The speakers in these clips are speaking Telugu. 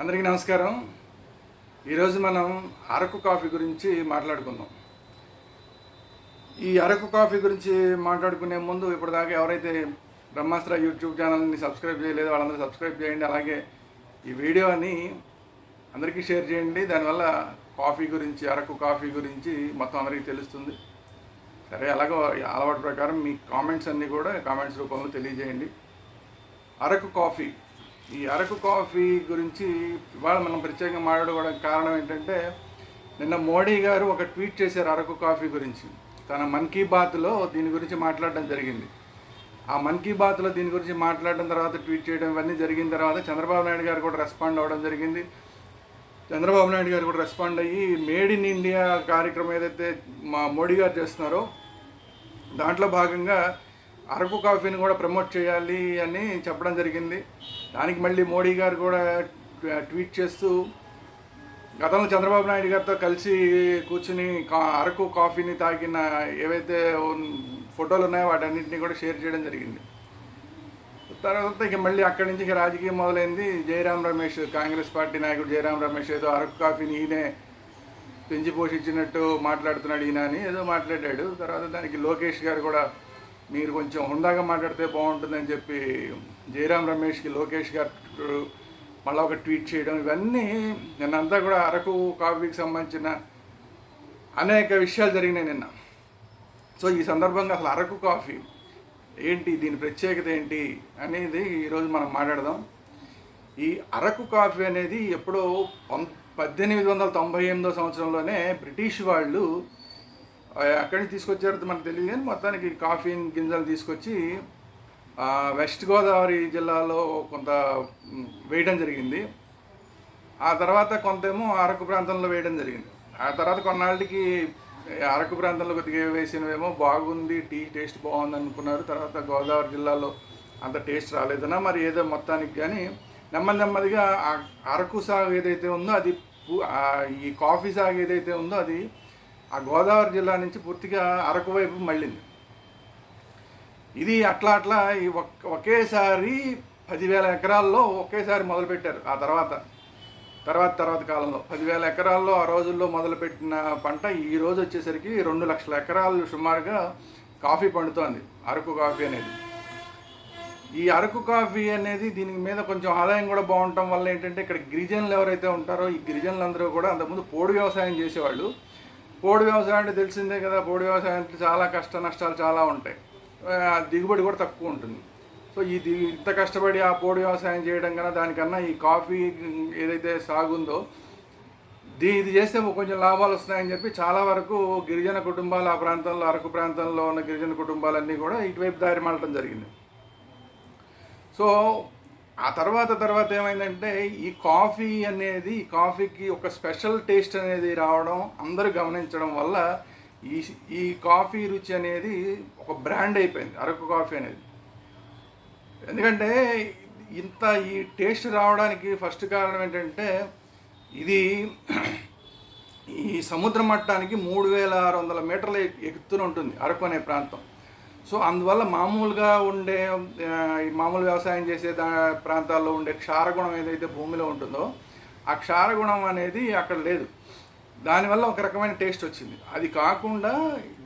అందరికీ నమస్కారం. ఈరోజు మనం అరకు కాఫీ గురించి మాట్లాడుకుందాం. ఈ అరకు కాఫీ గురించి మాట్లాడుకునే ముందు ఇప్పటిదాకా ఎవరైతే బ్రహ్మాస్త్ర యూట్యూబ్ ఛానల్ని సబ్స్క్రైబ్ చేయలేదో వాళ్ళందరూ సబ్స్క్రైబ్ చేయండి. అలాగే ఈ వీడియోని అందరికీ షేర్ చేయండి. దానివల్ల కాఫీ గురించి అరకు కాఫీ గురించి మొత్తం అందరికీ తెలుస్తుంది. సరే అలాగో అలవాటు ప్రకారం మీ కామెంట్స్ అన్నీ కూడా కామెంట్స్ రూపంలో తెలియజేయండి. అరకు కాఫీ ఈ అరకు కాఫీ గురించి ఇవాళ మనం ప్రత్యేకంగా మాట్లాడుకోవడానికి కారణం ఏంటంటే నిన్న మోడీ గారు ఒక ట్వీట్ చేశారు అరకు కాఫీ గురించి. తన మన్ కీ బాత్లో దీని గురించి మాట్లాడడం జరిగింది. ఆ మన్ కీ బాత్లో దీని గురించి మాట్లాడడం తర్వాత ట్వీట్ చేయడం ఇవన్నీ జరిగిన తర్వాత చంద్రబాబు నాయుడు గారు కూడా రెస్పాండ్ అవ్వడం జరిగింది. చంద్రబాబు నాయుడు గారు కూడా రెస్పాండ్ అయ్యి మేడ్ ఇన్ ఇండియా కార్యక్రమం ఏదైతే మా మోడీ గారు చేస్తున్నారో దాంట్లో భాగంగా అరకు కాఫీని కూడా ప్రమోట్ చేయాలి అని చెప్పడం జరిగింది. దానికి మళ్ళీ మోడీ గారు కూడా ట్వీట్ చేస్తూ గతంలో చంద్రబాబు నాయుడు గారితో కలిసి కూర్చుని కా- అరకు కాఫీని తాగిన ఏవైతే ఫోటోలు ఉన్నాయో వాటన్నింటినీ కూడా షేర్ చేయడం జరిగింది. తర్వాత ఇక మళ్ళీ అక్కడి నుంచి ఇక రాజకీయం మొదలైంది. జయరాం రమేష్ కాంగ్రెస్ పార్టీ నాయకుడు జయరాం రమేష్ ఏదో అరకు కాఫీని ఈయనే పెంచి పోషించినట్టు మాట్లాడుతున్నాడు ఈయన అని ఏదో మాట్లాడాడు. తర్వాత దానికి లోకేష్ గారు కూడా మీరు కొంచెం హుందాగా మాట్లాడితే బాగుంటుందని చెప్పి జయరాం రమేష్కి లోకేష్ గారు మళ్ళీ ఒక ట్వీట్ చేయడం ఇవన్నీ నిన్నంతా కూడా అరకు కాఫీకి సంబంధించిన అనేక విషయాలు జరిగినాయి నిన్న. సో ఈ సందర్భంగా అసలు అరకు కాఫీ ఏంటి దీని ప్రత్యేకత ఏంటి అనేది ఈరోజు మనం మాట్లాడదాం. ఈ అరకు కాఫీ అనేది ఎప్పుడో పం పద్దెనిమిది వందల తొంభై ఎనిమిదో సంవత్సరంలోనే బ్రిటిష్ వాళ్ళు అక్కడికి తీసుకొచ్చారు మనకు తెలియదు కానీ మొత్తానికి కాఫీ గింజలు తీసుకొచ్చి వెస్ట్ గోదావరి జిల్లాలో కొంత వేయడం జరిగింది. ఆ తర్వాత కొంతేమో అరకు ప్రాంతంలో వేయడం జరిగింది. ఆ తర్వాత కొన్నాళ్ళకి అరకు ప్రాంతంలో కొద్దిగా వేసినవేమో బాగుంది టీ టేస్ట్ బాగుంది అనుకున్నారు తర్వాత గోదావరి జిల్లాలో అంత టేస్ట్ రాలేదన్నా మరి ఏదో మొత్తానికి కానీ నెమ్మది నెమ్మదిగా అరకు సాగు ఏదైతే ఉందో అది ఈ కాఫీ సాగు ఏదైతే ఉందో అది ఆ గోదావరి జిల్లా నుంచి పూర్తిగా అరకు వైపు మళ్ళింది. ఇది అట్లా అట్లా ఈ ఒక్- ఒకేసారి పదివేల ఎకరాల్లో ఒకేసారి మొదలుపెట్టారు ఆ తర్వాత. తర్వాత తర్వాత కాలంలో. పదివేల ఎకరాల్లో ఆ రోజుల్లో మొదలుపెట్టిన పంట ఈ రోజు వచ్చేసరికి రెండు లక్షల ఎకరాలు సుమారుగా కాఫీ పండుతోంది. అరకు కాఫీ అనేది. ఈ అరకు కాఫీ అనేది దీని మీద కొంచెం ఆదాయం కూడా బాగుండటం వల్ల ఏంటంటే ఇక్కడ గిరిజనులు ఎవరైతే ఉంటారో ఈ గిరిజనులు అందరూ కూడా అంతకుముందు పోడు వ్యవసాయం చేసేవాళ్ళు. పోడు వ్యవసాయం అంటే తెలిసిందే కదా పోడు అంటే చాలా కష్ట నష్టాలు చాలా ఉంటాయి. దిగుబడి కూడా తక్కువ ఉంటుంది. సో ఇది ఇంత కష్టపడి ఆ పోడు వ్యవసాయం చేయడం కన్నా దానికన్నా ఈ కాఫీ ఏదైతే సాగుందో దీ ఇది చేస్తే కొంచెం లాభాలు వస్తాయని చెప్పి చాలా వరకు గిరిజన కుటుంబాలు ఆ ప్రాంతంలో అరకు ప్రాంతంలో ఉన్న గిరిజన కుటుంబాలన్నీ కూడా ఇటువైపు దారి మళ్ళటం జరిగింది. సో ఆ తర్వాత తర్వాత ఏమైందంటే ఈ కాఫీ అనేది కాఫీకి ఒక స్పెషల్ టేస్ట్ అనేది రావడం అందరూ గమనించడం వల్ల ఈ ఈ కాఫీ రుచి అనేది ఒక బ్రాండ్ అయిపోయింది అరకు కాఫీ అనేది. ఎందుకంటే ఇంత ఈ టేస్ట్ రావడానికి ఫస్ట్ కారణం ఏంటంటే ఇది ఈ సముద్ర మట్టానికి మూడు వేల ఆరు వందల మీటర్ల ఎత్తున ఉంటుంది అరకు అనే ప్రాంతం. సో అందువల్ల మామూలుగా ఉండే ఈ మామూలు వ్యవసాయం చేసే దా ప్రాంతాల్లో ఉండే క్షారగుణం ఏదైతే భూమిలో ఉంటుందో ఆ క్షారగుణం అనేది అక్కడ లేదు. దానివల్ల ఒక రకమైన టేస్ట్ వచ్చింది. అది కాకుండా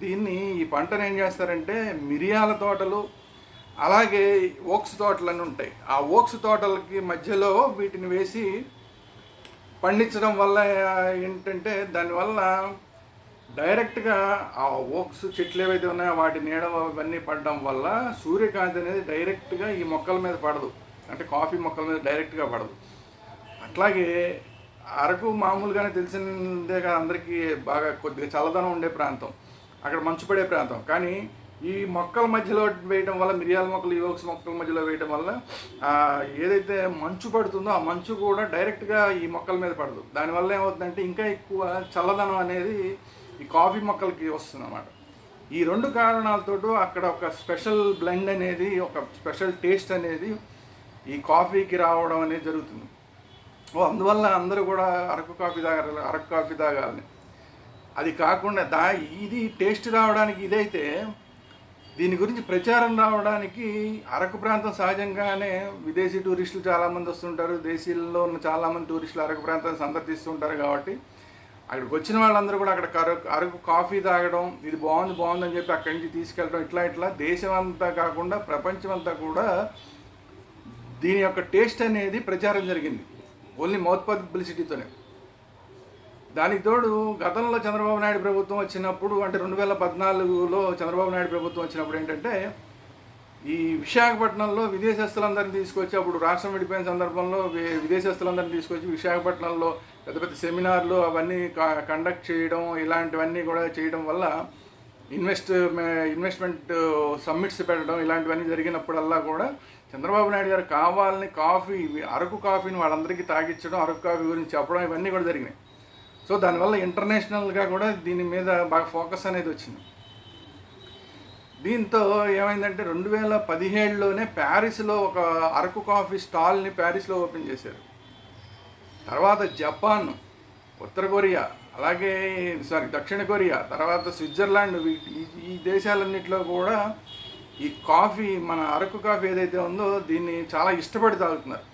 దీన్ని ఈ పంటను ఏం చేస్తారంటే మిరియాల తోటలు అలాగే ఓక్స్ తోటలు అని ఉంటాయి. ఆ ఓక్స్ తోటలకి మధ్యలో వీటిని వేసి పండించడం వల్ల ఏంటంటే దానివల్ల డైరెక్ట్గా ఆ ఓక్స్ చెట్లు ఏవైతే ఉన్నాయో వాటి నీడ అవన్నీ పడడం వల్ల సూర్యకాంతి అనేది డైరెక్ట్గా ఈ మొక్కల మీద పడదు. అంటే కాఫీ మొక్కల మీద డైరెక్ట్గా పడదు. అట్లాగే అరకు మామూలుగానే తెలిసిందే కదా అందరికీ బాగా కొద్దిగా చల్లదనం ఉండే ప్రాంతం. అక్కడ మంచు పడే ప్రాంతం. కానీ ఈ మొక్కల మధ్యలో వేయడం వల్ల మిరియాల మొక్కలు ఈ మొక్కల మధ్యలో వేయడం వల్ల ఏదైతే మంచు పడుతుందో ఆ మంచు కూడా డైరెక్ట్గా ఈ మొక్కల మీద పడదు. దానివల్ల ఏమవుతుందంటే ఇంకా ఎక్కువ చల్లదనం అనేది ఈ కాఫీ మొక్కలకి వస్తుంది అన్నమాట ఈ రెండు కారణాలతో అక్కడ ఒక స్పెషల్ బ్లెండ్ అనేది ఒక స్పెషల్ టేస్ట్ అనేది ఈ కాఫీకి రావడం అనేది జరుగుతుంది. సో అందువల్ల అందరూ కూడా అరకు కాఫీ తాగాలి అరకు కాఫీ తాగాలని. అది కాకుండా దా ఇది టేస్ట్ రావడానికి ఇదైతే దీని గురించి ప్రచారం రావడానికి అరకు ప్రాంతం సహజంగానే విదేశీ టూరిస్టులు చాలామంది వస్తుంటారు దేశీయుల్లో ఉన్న చాలామంది టూరిస్టులు అరకు ప్రాంతాన్ని సందర్శిస్తుంటారు కాబట్టి అక్కడికి వచ్చిన వాళ్ళందరూ కూడా అక్కడ అరకు అరకు కాఫీ తాగడం ఇది బాగుంది బాగుంది అని చెప్పి అక్కడి నుంచి తీసుకెళ్ళడం ఇట్లా ఇట్లా దేశం అంతా కాకుండా ప్రపంచం అంతా కూడా దీని యొక్క టేస్ట్ అనేది ప్రచారం జరిగింది. ఓన్లీ మౌత్ పబ్లిసిటీతోనే. దానికి తోడు గతంలో చంద్రబాబు నాయుడు ప్రభుత్వం వచ్చినప్పుడు అంటే రెండు వేల పద్నాలుగులో చంద్రబాబు నాయుడు ప్రభుత్వం వచ్చినప్పుడు ఏంటంటే ఈ విశాఖపట్నంలో విదేశస్తులందరినీ తీసుకొచ్చి అప్పుడు రాష్ట్రం విడిపోయిన సందర్భంలో విదేశస్తులందరినీ తీసుకొచ్చి విశాఖపట్నంలో పెద్ద పెద్ద సెమినార్లు అవన్నీ క- కండక్ట్ చేయడం ఇలాంటివన్నీ కూడా చేయడం వల్ల ఇన్వెస్ట్ ఇన్వెస్ట్మెంట్ సమ్మిట్స్ పెట్టడం ఇలాంటివన్నీ జరిగినప్పుడల్లా కూడా చంద్రబాబు నాయుడు గారు కావాలని కాఫీ అరకు కాఫీని వాళ్ళందరికీ తాగించడం అరకు కాఫీ గురించి చెప్పడం ఇవన్నీ కూడా జరిగినాయి. సో దానివల్ల ఇంటర్నేషనల్గా కూడా దీని మీద బాగా ఫోకస్ అనేది వచ్చింది. దీంతో ఏమైందంటే రెండు వేల పదిహేడులోనే ప్యారిస్లో ఒక అరకు కాఫీ స్టాల్ని ప్యారిస్లో ఓపెన్ చేశారు. తర్వాత జపాన్ ఉత్తర కొరియా అలాగే సారీ దక్షిణ కొరియా తర్వాత స్విట్జర్లాండ్ ఈ దేశాలన్నింటిలో కూడా ఈ కాఫీ మన అరకు కాఫీ ఏదైతే ఉందో దీన్ని చాలా ఇష్టపడి తాగుతున్నారు.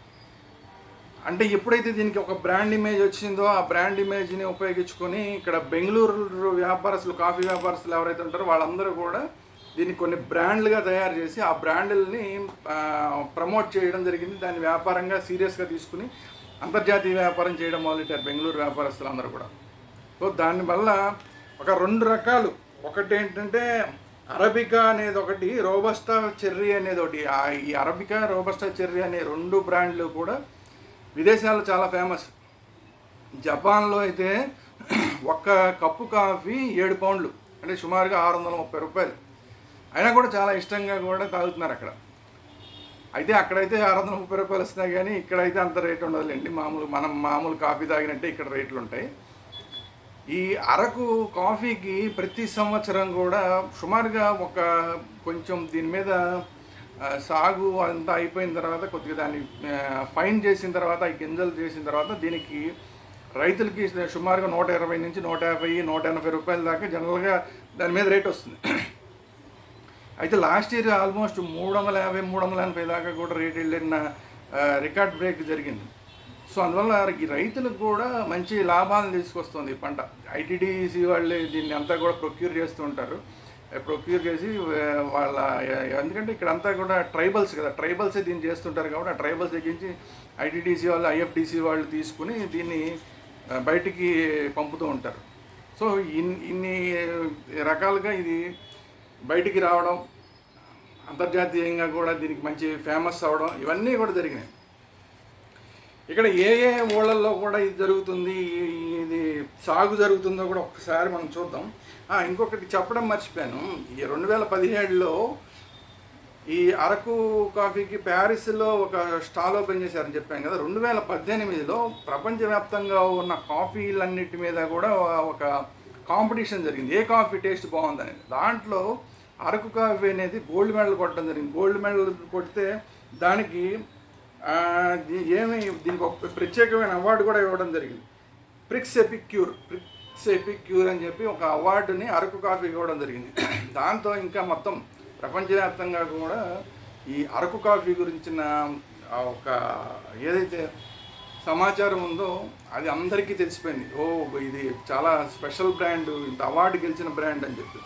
అంటే ఎప్పుడైతే దీనికి ఒక బ్రాండ్ ఇమేజ్ వచ్చిందో ఆ బ్రాండ్ ఇమేజ్ని ఉపయోగించుకొని ఇక్కడ బెంగళూరు వ్యాపారస్తులు కాఫీ వ్యాపారస్తులు ఎవరైతే ఉంటారో వాళ్ళందరూ కూడా దీన్ని కొన్ని బ్రాండ్లుగా తయారు చేసి ఆ బ్రాండ్లని ప్రమోట్ చేయడం జరిగింది. దాన్ని వ్యాపారంగా సీరియస్గా తీసుకుని అంతర్జాతీయ వ్యాపారం చేయడం మొదలెట్టారు బెంగళూరు వ్యాపారస్తులు అందరూ కూడా. సో దానివల్ల ఒక రెండు రకాలు. ఒకటి ఏంటంటే అరబికా అనేది ఒకటి రోబస్టా చెర్రీ అనేది ఒకటి ఈ అరబికా రోబస్టా చెర్రీ అనే రెండు బ్రాండ్లు కూడా విదేశాల్లో చాలా ఫేమస్. జపాన్లో అయితే ఒక్క కప్పు కాఫీ ఏడు పౌండ్లు అంటే సుమారుగా ఆరు వందల ముప్పై రూపాయలు. అయినా కూడా చాలా ఇష్టంగా కూడా తాగుతున్నారు అక్కడ. అయితే అక్కడైతే ఆరు వందల ముప్పై రూపాయలు వస్తున్నాయి కానీ ఇక్కడైతే అంత రేట్ ఉండదులేండి. మామూలు మనం మామూలు కాఫీ తాగినట్టే ఇక్కడ రేట్లు ఉంటాయి. ఈ అరకు కాఫీకి ప్రతి సంవత్సరం కూడా సుమారుగా ఒక కొంచెం దీని మీద సాగు అంతా అయిపోయిన తర్వాత కొద్దిగా దాన్ని ఫైన్ చేసిన తర్వాత ఈ గింజలు చేసిన తర్వాత దీనికి రైతులకి సుమారుగా నూట ఇరవై నుంచి నూట యాభై నూట ఎనభై రూపాయల దాకా జనరల్గా దాని మీద రేట్ వస్తుంది. అయితే లాస్ట్ ఇయర్ ఆల్మోస్ట్ మూడు వందల యాభై మూడు వందల ఎనభై దాకా కూడా రేట్ వెళ్ళిన రికార్డ్ బ్రేక్ జరిగింది. సో అందువల్ల ఈ రైతులకు కూడా మంచి లాభాలను తీసుకొస్తుంది ఈ పంట. ఐటీడీసీ వాళ్ళు దీన్ని అంతా కూడా ప్రొక్యూర్ చేస్తూ ఉంటారు. ప్రొక్యూర్ చేసి వాళ్ళ ఎందుకంటే ఇక్కడ అంతా కూడా ట్రైబల్స్ కదా. ట్రైబల్సే దీన్ని చేస్తుంటారు కాబట్టి ఆ ట్రైబల్స్ దగ్గరించి ఐటీడీసీ వాళ్ళు ఐఎఫ్డిసి వాళ్ళు తీసుకుని దీన్ని బయటికి పంపుతూ ఉంటారు. సో ఇన్ ఇన్ని రకాలుగా ఇది బయటికి రావడం అంతర్జాతీయంగా కూడా దీనికి మంచి ఫేమస్ అవడం ఇవన్నీ కూడా జరిగినాయి. ఇక్కడ ఏ ఏ ఊళ్ళల్లో కూడా ఇది జరుగుతుంది ఇది సాగు జరుగుతుందో కూడా ఒక్కసారి మనం చూద్దాం. ఇంకొకటి చెప్పడం మర్చిపోయాను. ఈ రెండు వేల పదిహేడులో ఈ అరకు కాఫీకి ప్యారిస్లో ఒక స్టాల్ ఓపెన్ చేశారని చెప్పాను కదా. రెండు వేల పద్దెనిమిదిలో ప్రపంచవ్యాప్తంగా ఉన్న కాఫీలన్నిటి మీద కూడా ఒక కాంపిటీషన్ జరిగింది. ఏ కాఫీ టేస్ట్ బాగుందనేది. దాంట్లో అరకు కాఫీ అనేది గోల్డ్ మెడల్ కొట్టడం జరిగింది. గోల్డ్ మెడల్ కొడితే దానికి ఏమి దీనికి ఒక ప్రత్యేకమైన అవార్డు కూడా ఇవ్వడం జరిగింది. ప్రిక్స్ ఎపిక్యూర్ ప్రిక్స్ ఎపిక్యూర్ అని చెప్పి ఒక అవార్డుని అరకు కాఫీ ఇవ్వడం జరిగింది. దాంతో ఇంకా మొత్తం ప్రపంచవ్యాప్తంగా కూడా ఈ అరకు కాఫీ గురించిన ఒక ఏదైతే సమాచారం ఉందో అది అందరికీ తెలిసిపోయింది. ఓ ఇది చాలా స్పెషల్ బ్రాండ్ ఇంత అవార్డు గెలిచిన బ్రాండ్ అని చెప్పి.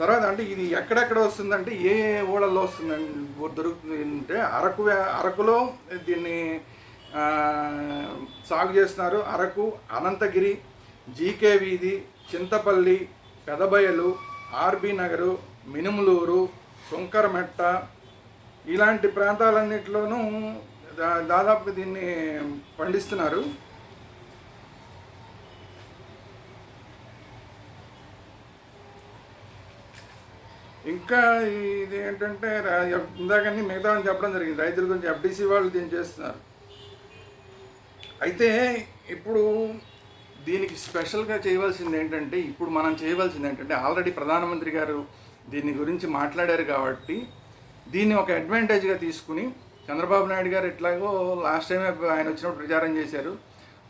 తర్వాత అంటే ఇది ఎక్కడెక్కడ వస్తుందంటే ఏ ఏ ఊళ్ళల్లో వస్తుందండి? దొరుకుతుంది అంటే అరకు అరకులో దీన్ని సాగు చేస్తున్నారు. అరకు అనంతగిరి జీకే వీధి చింతపల్లి పెదబయలు ఆర్బీ నగరు మినుములూరు సుంకరమెట్ట ఇలాంటి ప్రాంతాలన్నింటిలోనూ దా- దాదాపు దీన్ని పండిస్తున్నారు. ఇంకా ఇది ఏంటంటే ఇందాకని ఇందాకన్నీ మిగతా అని చెప్పడం జరిగింది. రైతుల గురించి ఎఫ్డీసీ వాళ్ళు దీన్ని చేస్తున్నారు. అయితే ఇప్పుడు దీనికి స్పెషల్గా చేయవలసింది ఏంటంటే ఇప్పుడు మనం చేయవలసింది ఏంటంటే ఆల్రెడీ ప్రధానమంత్రి గారు దీని గురించి మాట్లాడారు కాబట్టి దీన్ని ఒక అడ్వాంటేజ్గా తీసుకుని చంద్రబాబు నాయుడు గారు ఎట్లాగో లాస్ట్ టైం ఆయన వచ్చినప్పుడు ప్రచారం చేశారు.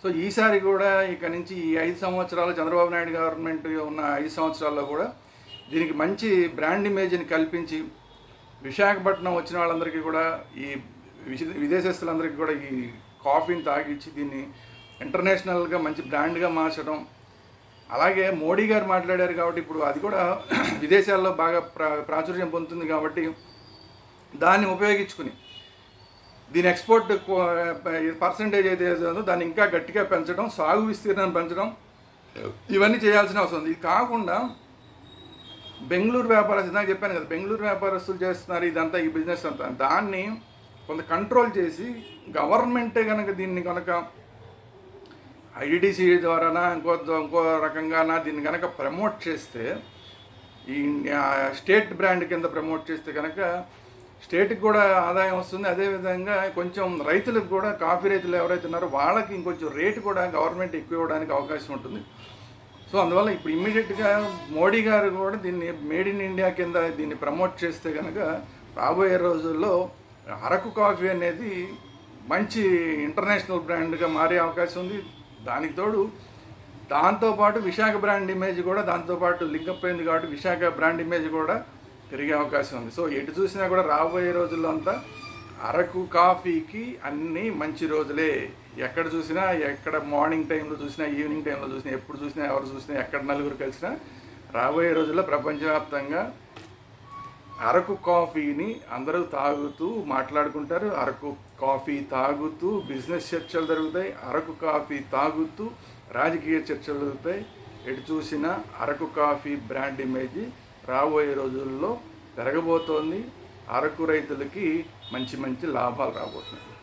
సో ఈసారి కూడా ఇక నుంచి ఈ ఐదు సంవత్సరాలు చంద్రబాబు నాయుడు గవర్నమెంట్ ఉన్న ఐదు సంవత్సరాల్లో కూడా దీనికి మంచి బ్రాండ్ ఇమేజ్ని కల్పించి విశాఖపట్నం వచ్చిన వాళ్ళందరికీ కూడా ఈ విశ- విదేశస్తులందరికీ కూడా ఈ కాఫీని తాగిచ్చి దీన్ని ఇంటర్నేషనల్గా మంచి బ్రాండ్గా మార్చడం. అలాగే మోడీ గారు మాట్లాడారు కాబట్టి ఇప్పుడు అది కూడా విదేశాల్లో బాగా ప్రా ప్రాచుర్యం పొందుతుంది కాబట్టి దాన్ని ఉపయోగించుకుని దీని ఎక్స్పోర్ట్ పర్సంటేజ్ అయితే ఉందో దాన్ని ఇంకా గట్టిగా పెంచడం సాగు విస్తీర్ణం పెంచడం ఇవన్నీ చేయాల్సిన అవసరం ఉంది. ఇది కాకుండా బెంగళూరు వ్యాపారస్తులు ఇందాక చెప్పాను కదా బెంగళూరు వ్యాపారస్తులు చేస్తున్నారు ఇదంతా ఈ బిజినెస్ అంతా. దాన్ని కొంత కంట్రోల్ చేసి గవర్నమెంటే కనుక దీన్ని కనుక ఐడిటీసీ ద్వారానా ఇంకో ఇంకో రకంగానా దీన్ని కనుక ప్రమోట్ చేస్తే ఈ స్టేట్ బ్రాండ్ కింద ప్రమోట్ చేస్తే కనుక స్టేట్కి కూడా ఆదాయం వస్తుంది. అదేవిధంగా కొంచెం రైతులకు కూడా కాఫీ రైతులు ఎవరైతే ఉన్నారో వాళ్ళకి ఇంకొంచెం రేటు కూడా గవర్నమెంట్ ఎక్కువ ఇవ్వడానికి అవకాశం ఉంటుంది. సో అందువల్ల ఇప్పుడు ఇమ్మీడియట్గా మోడీ గారు కూడా దీన్ని మేడ్ ఇన్ ఇండియా కింద దీన్ని ప్రమోట్ చేస్తే కనుక రాబోయే రోజుల్లో అరకు కాఫీ అనేది మంచి ఇంటర్నేషనల్ బ్రాండ్గా మారే అవకాశం ఉంది. దానికి తోడు దాంతోపాటు విశాఖ బ్రాండ్ ఇమేజ్ కూడా దాంతోపాటు లింకప్ అయింది కాబట్టి విశాఖ బ్రాండ్ ఇమేజ్ కూడా పెరిగే అవకాశం ఉంది. సో ఎటు చూసినా కూడా రాబోయే రోజుల్లో అంతా అరకు కాఫీకి అన్నీ మంచి రోజులే. ఎక్కడ చూసినా ఎక్కడ మార్నింగ్ టైంలో చూసినా ఈవినింగ్ టైంలో చూసినా ఎప్పుడు చూసినా ఎవరు చూసినా ఎక్కడ నలుగురు కలిసినా రాబోయే రోజుల్లో ప్రపంచవ్యాప్తంగా అరకు కాఫీని అందరూ తాగుతూ మాట్లాడుకుంటారు. అరకు కాఫీ తాగుతూ బిజినెస్ చర్చలు జరుగుతాయి. అరకు కాఫీ తాగుతూ రాజకీయ చర్చలు జరుగుతాయి. ఎటు చూసినా అరకు కాఫీ బ్రాండ్ ఇమేజ్ రాబోయే రోజుల్లో పెరగబోతోంది. అరకు రైతులకి మంచి మంచి లాభాలు రాబోతున్నాయి.